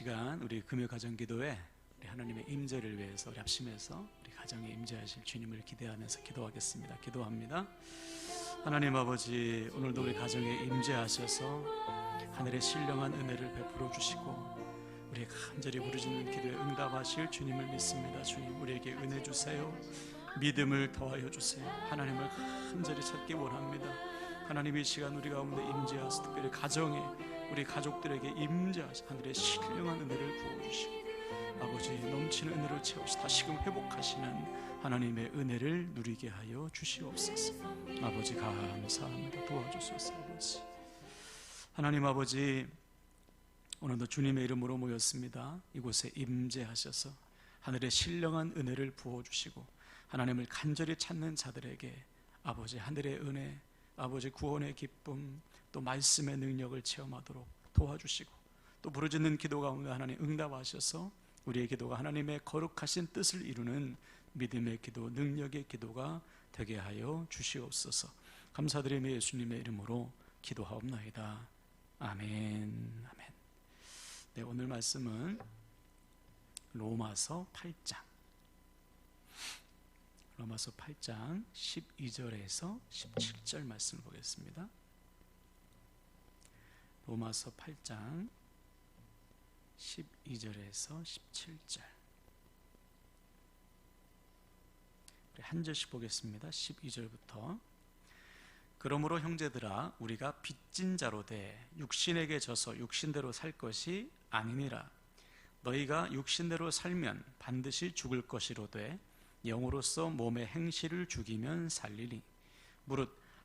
시간 우리 금요 가정 기도회 우리 하나님의 임재를 위해서 우리 합심해서 우리 가정에 임재하실 주님을 기대하면서 기도하겠습니다. 기도합니다. 하나님 아버지 오늘도 우리 가정에 임재하셔서 하늘의 신령한 은혜를 베풀어 주시고 우리 간절히 부르짖는 기도에 응답하실 주님을 믿습니다. 주님 우리에게 은혜 주세요. 믿음을 더하여 주세요. 하나님을 간절히 찾기 원합니다. 하나님 이 시간 우리 가운데 임재하사 특별히 가정에 우리 가족들에게 임재하사 하늘의 신령한 은혜를 부어주시고 아버지 넘치는 은혜를 채우시 다시금 회복하시는 하나님의 은혜를 누리게 하여 주시옵소서. 아버지 감사합니다. 도와주소서 아버지. 하나님 아버지 오늘도 주님의 이름으로 모였습니다. 이곳에 임재하셔서 하늘의 신령한 은혜를 부어주시고 하나님을 간절히 찾는 자들에게 아버지 하늘의 은혜 아버지 구원의 기쁨 또 말씀의 능력을 체험하도록 도와주시고 또 부르짖는 기도 가운데 하나님 응답하셔서 우리의 기도가 하나님의 거룩하신 뜻을 이루는 믿음의 기도, 능력의 기도가 되게 하여 주시옵소서. 감사드리며 예수님의 이름으로 기도하옵나이다. 아멘. 아멘. 네, 오늘 말씀은 로마서 8장. 로마서 8장 12절에서 17절 말씀을 보겠습니다. 로마서 8장 12절에서 17절. 한 절씩 보겠습니다. 12절부터. 그러므로 형제들아 우리가 빚진 자로 돼 육신에게 져서 육신대로 살 것이 아니니라. 너희가 육신대로 살면 반드시 죽을 것이로되 영으로서 몸의 행실을 죽이면 살리니 무릇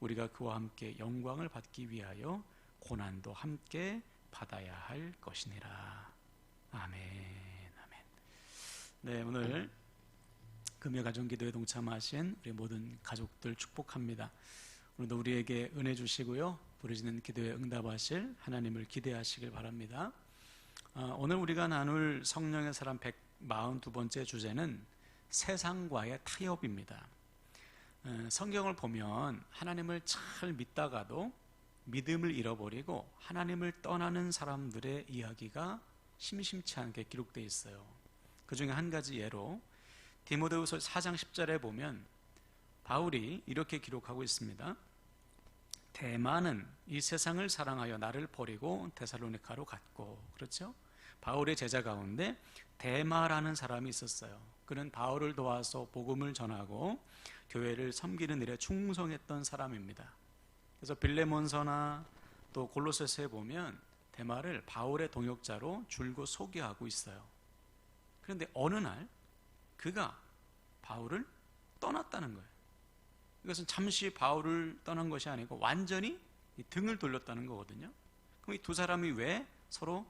우리가 그와 함께 영광을 받기 위하여 고난도 함께 받아야 할 것이니라. 아멘. 아멘. 네, 오늘 금요 가정 기도에 동참하신 우리 모든 가족들 축복합니다. 오늘도 우리에게 은혜 주시고요. 부르짖는 기도에 응답하실 하나님을 기대하시길 바랍니다. 아, 오늘 우리가 나눌 성령의 사람 142번째 주제는 세상과의 타협입니다. 어, 성경을 보면 하나님을 잘 믿다가도 믿음을 잃어버리고 하나님을 떠나는 사람들의 이야기가 심심치 않게 기록되어 있어요. 그 중에 한 가지 예로 디모데후서 4장 10절에 보면 바울이 이렇게 기록하고 있습니다. 대만은 이 세상을 사랑하여 나를 버리고 데살로니카로 갔고 그렇죠? 바울의 제자 가운데 대마라는 사람이 있었어요. 그는 바울을 도와서 복음을 전하고 교회를 섬기는 일에 충성했던 사람입니다. 그래서 빌레몬서나 또 골로새서에 보면 대마를 바울의 동역자로 줄곧 소개하고 있어요. 그런데 어느 날 그가 바울을 떠났다는 거예요. 이것은 잠시 바울을 떠난 것이 아니고 완전히 등을 돌렸다는 거거든요. 그럼 이 두 사람이 왜 서로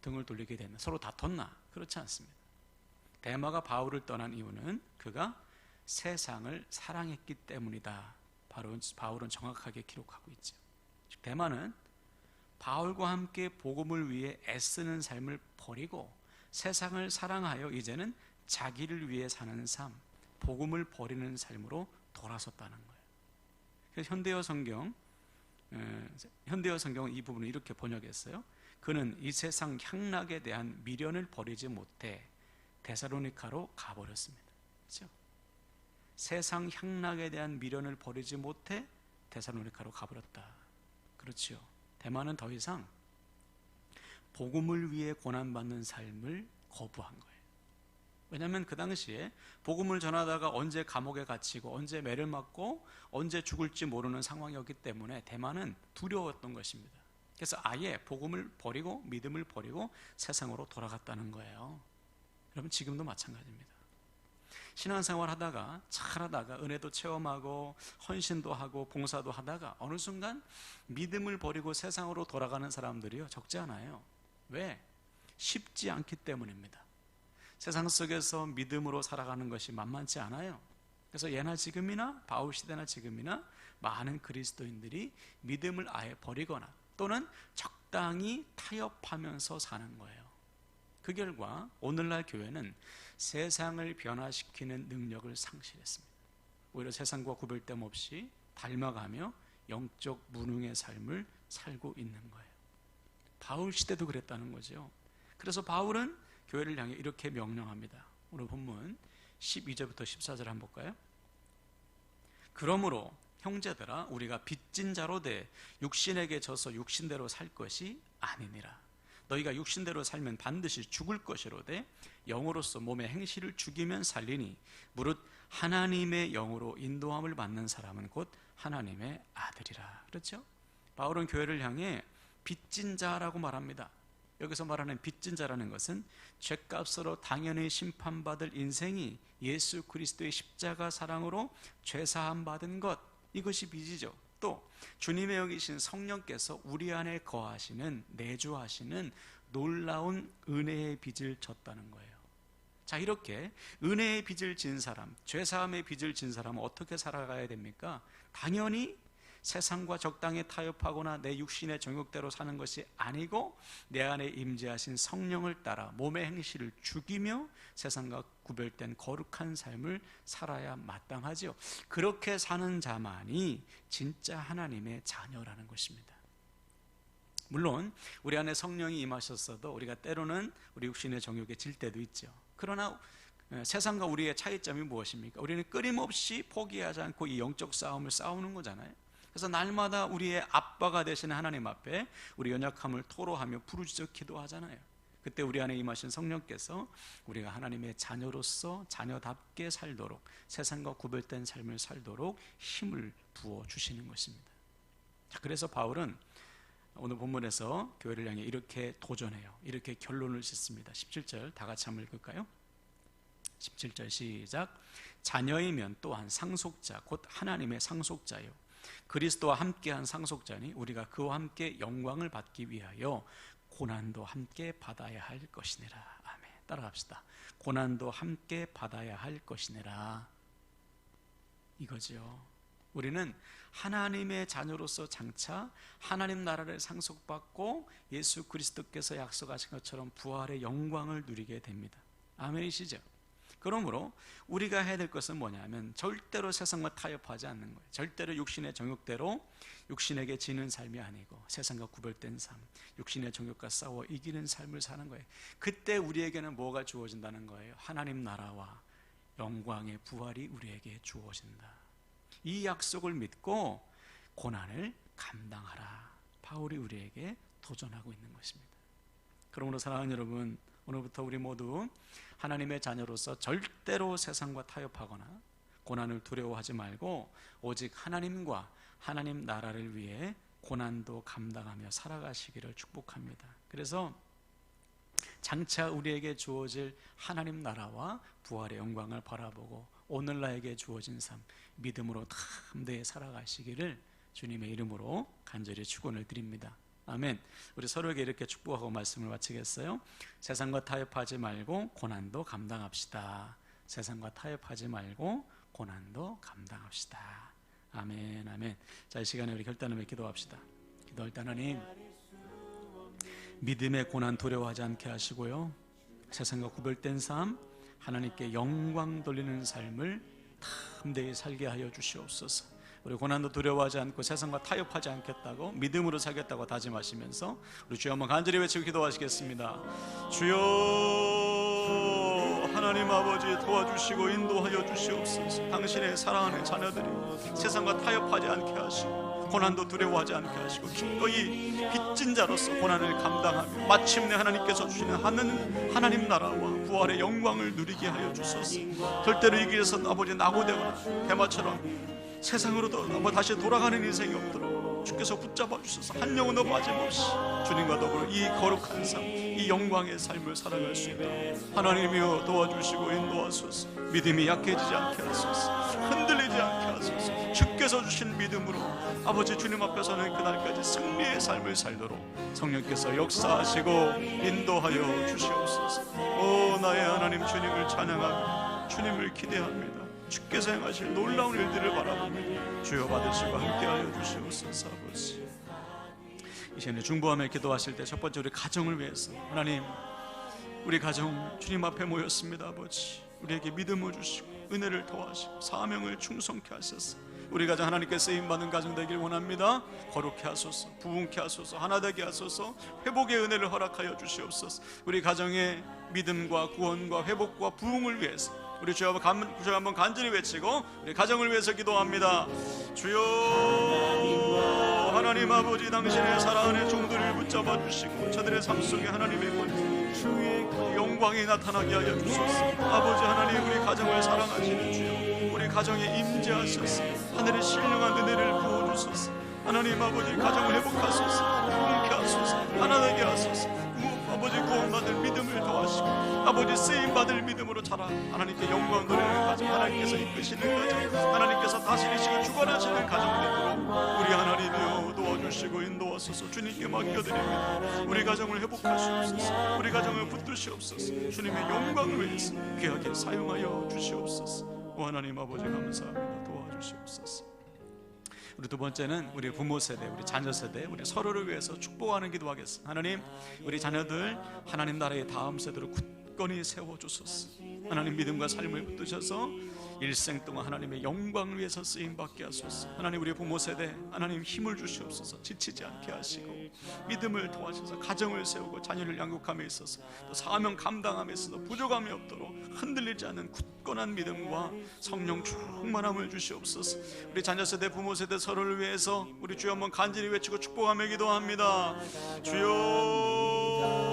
등을 돌리게 됐나? 서로 다퉜나? 그렇지 않습니다. 대마가 바울을 떠난 이유는 그가 세상을 사랑했기 때문이다. 바로 바울은 정확하게 기록하고 있죠. 즉 대마는 바울과 함께 복음을 위해 애쓰는 삶을 버리고 세상을 사랑하여 이제는 자기를 위해 사는 삶, 복음을 버리는 삶으로 돌아섰다는 거예요. 그래서 현대어 성경, 현대어 성경은 이 부분을 이렇게 번역했어요. 그는 이 세상 향락에 대한 미련을 버리지 못해 데사로니카로 가버렸습니다. 그렇죠? 세상 향락에 대한 미련을 버리지 못해 데사로니카로 가버렸다. 그렇지요. 대만은 더 이상 복음을 위해 고난받는 삶을 거부한 거예요. 왜냐하면 그 당시에 복음을 전하다가 언제 감옥에 갇히고 언제 매를 맞고 언제 죽을지 모르는 상황이었기 때문에 대만은 두려웠던 것입니다. 그래서 아예 복음을 버리고 믿음을 버리고 세상으로 돌아갔다는 거예요. 여러분 지금도 마찬가지입니다. 신앙생활 하다가 잘하다가 은혜도 체험하고 헌신도 하고 봉사도 하다가 어느 순간 믿음을 버리고 세상으로 돌아가는 사람들이요 적지 않아요. 왜? 쉽지 않기 때문입니다. 세상 속에서 믿음으로 살아가는 것이 만만치 않아요. 그래서 예나 지금이나 바울 시대나 지금이나 많은 그리스도인들이 믿음을 아예 버리거나 또는 적당히 타협하면서 사는 거예요. 그 결과 오늘날 교회는 세상을 변화시키는 능력을 상실했습니다. 오히려 세상과 구별됨 없이 닮아가며 영적 무능의 삶을 살고 있는 거예요. 바울 시대도 그랬다는 거죠. 그래서 바울은 교회를 향해 이렇게 명령합니다. 오늘 본문 12절부터 14절 한번 볼까요? 그러므로 형제들아 우리가 빚진 자로 돼 육신에게 져서 육신대로 살 것이 아니니라. 너희가 육신대로 살면 반드시 죽을 것이로되 영으로서 몸의 행실을 죽이면 살리니 무릇 하나님의 영으로 인도함을 받는 사람은 곧 하나님의 아들이라. 그렇죠? 바울은 교회를 향해 빚진 자라고 말합니다. 여기서 말하는 빚진 자라는 것은 죄값으로 당연히 심판받을 인생이 예수 그리스도의 십자가 사랑으로 죄사함 받은 것 이것이 빚이죠. 또 주님의 여기신 성령께서 우리 안에 거하시는 내주하시는 놀라운 은혜의 빚을 졌다는 거예요. 자, 이렇게 은혜의 빚을 진 사람, 죄 사함의 빚을 진 사람은 어떻게 살아가야 됩니까? 당연히 세상과 적당히 타협하거나 내 육신의 정욕대로 사는 것이 아니고 내 안에 임재하신 성령을 따라 몸의 행실을 죽이며 세상과 구별된 거룩한 삶을 살아야 마땅하지요. 그렇게 사는 자만이 진짜 하나님의 자녀라는 것입니다. 물론 우리 안에 성령이 임하셨어도 우리가 때로는 우리 육신의 정욕에 질 때도 있죠. 그러나 어, 세상과 우리의 차이점이 무엇입니까? 우리는 끊임없이 포기하지 않고 이 영적 싸움을 싸우는 거잖아요. 그래서 날마다 우리의 아빠가 되시는 하나님 앞에 우리 연약함을 토로하며 부르짖어 기도하잖아요. 그때 우리 안에 임하신 성령께서 우리가 하나님의 자녀로서 자녀답게 살도록 세상과 구별된 삶을 살도록 힘을 부어 주시는 것입니다. 자, 그래서 바울은 오늘 본문에서 교회를 향해 이렇게 도전해요. 이렇게 결론을 짓습니다. 17절 다 같이 한번 읽을까요? 17절 시작. 자녀이면 또한 상속자 곧 하나님의 상속자요. 그리스도와 함께한 상속자니 우리가 그와 함께 영광을 받기 위하여 고난도 함께 받아야 할 것이니라. 아멘. 따라갑시다. 고난도 함께 받아야 할 것이니라. 이거죠. 우리는 하나님의 자녀로서 장차 하나님 나라를 상속받고 예수 그리스도께서 약속하신 것처럼 부활의 영광을 누리게 됩니다. 아멘이시죠? 그러므로 우리가 해야 될 것은 뭐냐면 절대로 세상과 타협하지 않는 거예요. 절대로 육신의 정욕대로 육신에게 지는 삶이 아니고 세상과 구별된 삶, 육신의 정욕과 싸워 이기는 삶을 사는 거예요. 그때 우리에게는 뭐가 주어진다는 거예요? 하나님 나라와 영광의 부활이 우리에게 주어진다. 이 약속을 믿고 고난을 감당하라. 바울이 우리에게 도전하고 있는 것입니다. 그러므로 사랑하는 여러분, 오늘부터 우리 모두 하나님의 자녀로서 절대로 세상과 타협하거나 고난을 두려워하지 말고 오직 하나님과 하나님 나라를 위해 고난도 감당하며 살아가시기를 축복합니다. 그래서 장차 우리에게 주어질 하나님 나라와 부활의 영광을 바라보고 오늘 나에게 주어진 삶 믿음으로 담대히 살아가시기를 주님의 이름으로 간절히 축원을 드립니다. 아멘. 우리 서로에게 이렇게 축복하고 말씀을 마치겠어요. 세상과 타협하지 말고 고난도 감당합시다. 세상과 타협하지 말고 고난도 감당합시다. 아멘, 아멘. 자, 이 시간에 우리 결단하며 기도합시다. 기도할 때 하나님, 믿음의 고난 두려워하지 않게 하시고요. 세상과 구별된 삶, 하나님께 영광 돌리는 삶을 담대히 살게 하여 주시옵소서. 우리 고난도 두려워하지 않고 세상과 타협하지 않겠다고 믿음으로 살겠다고 다짐하시면서 우리 주여 한번 간절히 외치고 기도하시겠습니다. 주여 하나님 아버지 도와주시고 인도하여 주시옵소서. 당신의 사랑하는 자녀들이 세상과 타협하지 않게 하시고 고난도 두려워하지 않게 하시고 기꺼이 빚진 자로서 고난을 감당하며 마침내 하나님께서 주시는 하는 하나님 나라와 부활의 영광을 누리게 하여 주소서. 절대로 이 길에서 아버지 낙오되거나 대마처럼 세상으로 도 다시 돌아가는 인생이 없도록 주께서 붙잡아 주셔서. 한 영혼도 빠짐없이 주님과 더불어 이 거룩한 삶, 이 영광의 삶을 살아갈 수 있도록 하나님이여 도와주시고 인도하소서. 믿음이 약해지지 않게 하소서. 흔들리지 않게 하소서. 주께서 주신 믿음으로 아버지 주님 앞에 서는 그날까지 승리의 삶을 살도록 성령께서 역사하시고 인도하여 주시옵소서. 오 나의 하나님 주님을 찬양하며 주님을 기대합니다 주께서 행하실 놀라운 일들을 바라보며 주여 받으시고 함께하여 주시옵소서 아버지. 이제는 중보하며 기도하실 때 첫 번째 우리 가정을 위해서 하나님 우리 가정 주님 앞에 모였습니다 아버지. 우리에게 믿음을 주시고 은혜를 더하시고 사명을 충성케 하소서 우리 가정 하나님께 쓰임 받는 가정 되길 원합니다. 거룩케 하소서 부흥케 하소서 하나 되게 하소서 회복의 은혜를 허락하여 주시옵소서. 우리 가정의 믿음과 구원과 회복과 부흥을 위해서 우리 주여 한번, 간절히 외치고 우리 가정을 위해서 기도합니다. 주여 하나님 아버지 당신의 사랑하는 종들을 붙잡아 주시고 저들의 삶 속에 하나님의 권 영광이 나타나게 하여 주소서. 아버지 하나님 우리 가정을 사랑하시는 주여 우리 가정에 임재하소서. 하늘의 신령한 은혜를 부어 주소서. 하나님 아버지 가정을 회복하소서 아버지 쓰임 받을 믿음으로 자라 하나님께 영광 돌리는 가정 하나님께서 이끄시는 가정 하나님께서 다스리시고 주관하시는 가정 되도록 우리 하나님이여 도와주시고 인도하소서. 주님께 맡겨드립니다. 우리 가정을 회복하시옵소서. 우리 가정을 붙드시옵소서. 주님의 영광을 위해서 귀하게 사용하여 주시옵소서. 오 하나님 아버지 감사합니다. 도와주시옵소서. 우리 두 번째는 우리 부모 세대, 우리 자녀 세대, 우리 서로를 위해서 축복하는 기도하겠습니다. 하나님, 우리 자녀들 하나님 나라의 다음 세대로 굳 건히 세워 주소서. 하나님 믿음과 삶을 붙드셔서 일생 동안 하나님의 영광을 위해서 쓰임 받게 하소서. 하나님 우리 부모 세대 하나님 힘을 주시옵소서. 지치지 않게 하시고 믿음을 도와주셔서 가정을 세우고 자녀를 양육함에 있어서 또 사명 감당함에 있어서 부족함이 없도록 흔들리지 않는 굳건한 믿음과 성령 충만함을 주시옵소서. 우리 자녀 세대, 부모 세대 서로를 위해서 우리 주여 한번 간절히 외치고 축복하며 기도합니다. 주여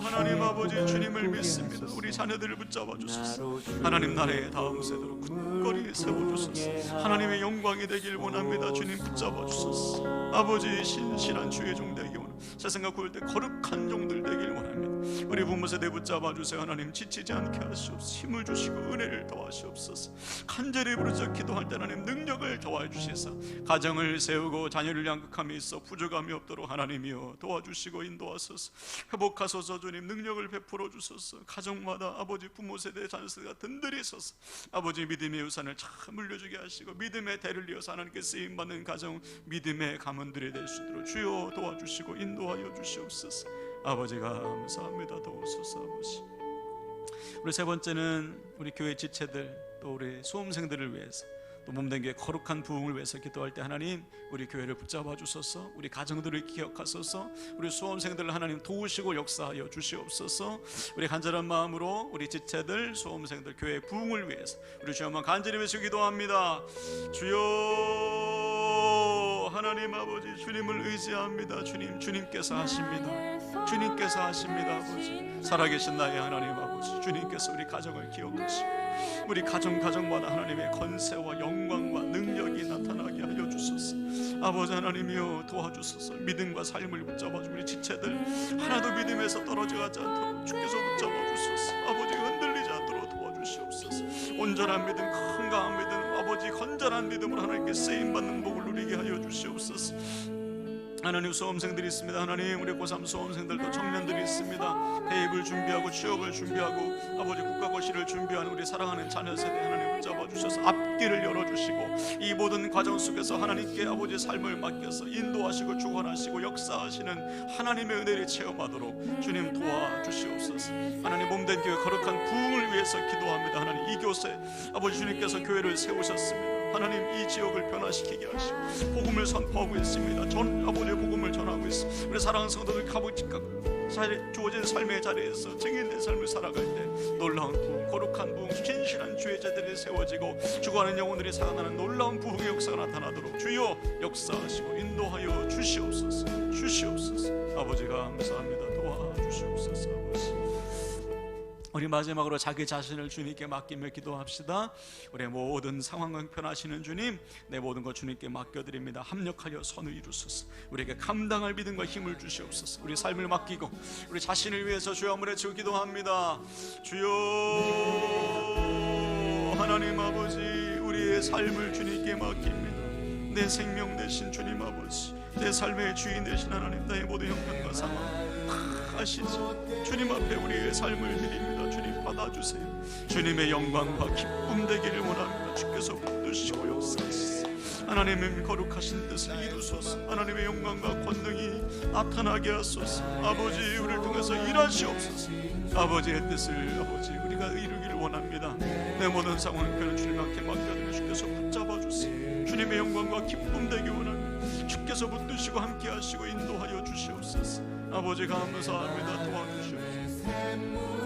하나님 아버지 주님을 믿습니다. 우리 자녀들을 붙잡아 주소서. 하나님 나라의 다음 세대로 굳건히 세워 주소서. 하나님의 영광이 되길 원합니다. 주님 붙잡아 주소서. 아버지 신실한 주의 종 되기. 세상과 구할 때 거룩한 종들 되길 원합니다. 우리 부모 세대 붙잡아 주세요. 하나님 지치지 않게 하시옵소서. 힘을 주시고 은혜를 더하시옵소서. 간절히 부르짖어 기도할 때 하나님 능력을 더하여 주시사 가정을 세우고 자녀를 양극함에 있어 부족함이 없도록 하나님이여 도와주시고 인도하소서. 회복하소서 주님 능력을 베풀어 주소서. 가정마다 아버지 부모 세대 자녀 세대가 든든히 서서 아버지 믿음의 우산을 참 물려주게 하시고 믿음의 대를 이어서 하나님께 쓰임 받는 가정 믿음의 가문들이 될 수 있도록 주여 도와주시고 인도하 여 주시옵소서. 아버지가 감사합니다. 도우소서 아버지. 우리 세 번째는 우리 교회 지체들 또 우리 수험생들을 위해서 또 몸된 교회 거룩한 부흥을 위해서 기도할 때 하나님 우리 교회를 붙잡아 주소서 우리 가정들을 기억하소서 우리 수험생들을 하나님 도우시고 역사하여 주시옵소서 우리 간절한 마음으로 우리 지체들 수험생들 교회 부흥을 위해서 우리 주여 한번 간절히 외쳐 기도합니다 주여 하나님 아버지 주님을 의지합니다. 주님 주님께서 하십니다. 주님께서 하십니다 아버지. 살아계신 나의 하나님 아버지 주님께서 우리 가정을 기억하시고 우리 가정 가정마다 하나님의 건세와 영광과 능력이 나타나게 하여 주소서. 아버지 하나님이여 도와주소서. 믿음과 삶을 붙잡아 주 우리 지체들 하나도 믿음에서 떨어져가지 않도록 주께서 붙잡아 주소서. 아버지 흔들리지 않도록 도와주시옵소서. 온전한 믿음 건강한 믿음 아버지 건전한 믿음으로 하나님께 쓰임 받는 복을 누리게 하여 주시옵소서 하나님 수험생들이 있습니다. 하나님 우리 고3 수험생들도 청년들이 있습니다. 대입을 준비하고 취업을 준비하고 아버지 국가고시를 준비하는 우리 사랑하는 자녀 세대 주셔서 앞길을 열어주시고 이 모든 과정 속에서 하나님께 아버지 삶을 맡겨서 인도하시고 주관하시고 역사하시는 하나님의 은혜를 체험하도록 주님 도와주시옵소서. 하나님 몸된 교회 거룩한 부흥을 위해서 기도합니다. 하나님 이 교세 아버지 주님께서 교회를 세우셨습니다. 하나님 이 지역을 변화시키게 하시고 복음을 선포하고 있습니다. 전 아버지의 복음을 전하고 있습니다. 우리 사랑하는 성도들 가보니까 주어진 삶의 자리에서 증인된 삶을 살아갈 때 놀라운 부흥, 거룩한 부흥, 신실한 주의 제들이 세워지고 죽어가는 영혼들이 살아나는 놀라운 부흥의 역사가 나타나도록 주여 역사하시고 인도하여 주시옵소서. 주시옵소서. 아버지가 감사합니다. 도와주시옵소서. 아버지. 우리 마지막으로 자기 자신을 주님께 맡기며 기도합시다. 우리 모든 상황을 편하시는 주님, 내 모든 것 주님께 맡겨드립니다. 합력하여 선을 이루소서. 우리에게 감당할 믿음과 힘을 주시옵소서. 우리 삶을 맡기고 우리 자신을 위해서 주여 외치고 기도합니다. 주여 하나님 아버지, 우리의 삶을 주님께 맡깁니다. 내 생명 되신 주님 아버지, 내 삶의 주인 되신 하나님, 나의 모든 형편과 상황 다 아시죠? 주님 앞에 우리의 삶을 드립니다. 주님 받아주세요. 주님의 영광과 기쁨 되기를 원합니다. 주께서 붙드시고 역사하시소. 하나님의 거룩하신 뜻을 이루소서. 하나님의 영광과 권능이 나타나게 하소서. 아버지 우리를 통해서 일하시옵소서. 아버지의 뜻을 아버지 우리가 이루기를 원합니다. 내 모든 상황을 주님 앞에 맡겨드려 주께서 붙잡아 주세요. 주님의 영광과 기쁨 되기 원합니다. 주께서 붙드시고 함께 하시고 인도하여 주시옵소서. 아버지 감사합니다. 도와주시옵소서.